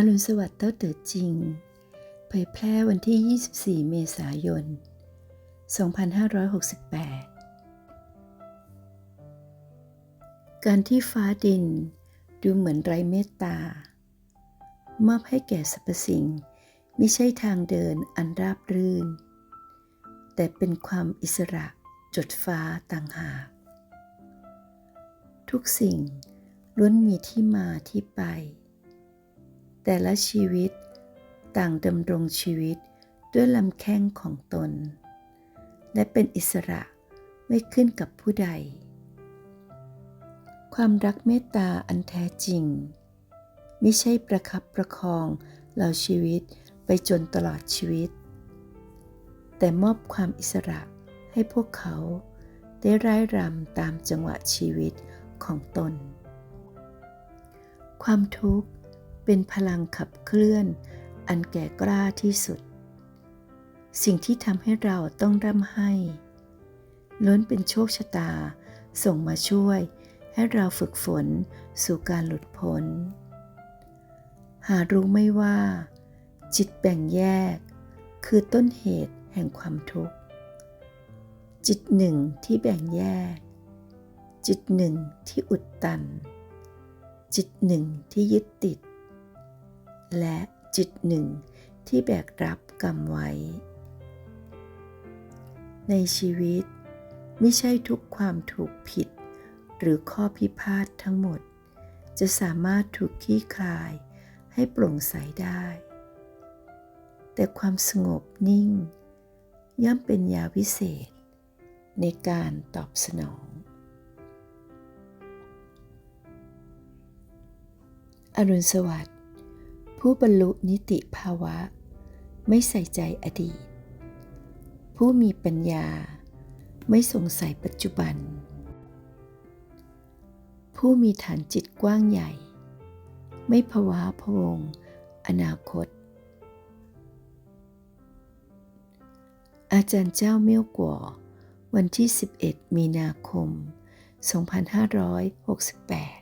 อรุณสวัสดิ์เต้าเต๋อจริง เผยแพร่วันที่ 24 เมษายน 2568 การที่ฟ้าดินดูเหมือนไร้เมตตามอบให้แก่สรรพสิ่งไม่ใช่ทางเดินอันราบรื่น แต่เป็นความอิสระจดฟ้าต่างหาก ทุกสิ่งล้วนมีที่มาที่ไป แต่ละชีวิต ต่างดำรงชีวิตด้วยลำแข้งของตน และเป็นอิสระไม่ขึ้นกับผู้ใด ความรักเมตตาอันแท้จริง ไม่ใช่ประคับประคองเหล่าชีวิตไปจนตลอดชีวิต แต่มอบความอิสระให้พวกเขาได้ร่ายรำตามจังหวะชีวิตของตน ความทุกข์ เป็นพลังขับเคลื่อน อันแก่กล้าที่สุด สิ่งที่ทำให้เราต้องร่ำไห้ ล้นเป็นโชคชะตา ส่งมาช่วย ให้เราฝึกฝนสู่การหลุดพ้น หารู้ไม่ว่า จิตแบ่งแยก คือต้นเหตุแห่งความทุกข์ จิตหนึ่งที่แบ่งแยก จิตหนึ่งที่อุดตัน จิตหนึ่งที่ยึดติด และจิตหนึ่งที่แบกรับกรรมไว้ ในชีวิตไม่ใช่ทุกความถูกผิด หรือข้อพิพาททั้งหมด จะสามารถถูกขี้คลายให้โปร่งใสได้ แต่ความสงบนิ่ง ย่อมเป็นยาวิเศษ ในการตอบสนอง อรุณสวัสดิ์ ผู้บรรลุนิติภาวะ ไม่ใส่ใจอดีต ผู้มีปัญญา ไม่สงสัยปัจจุบัน ผู้มีฐานจิตกว้างใหญ่ ไม่ภาวะพวง อนาคต อาจารย์เจ้าเมี่ยวกัววันที่ 11 มีนาคม 2568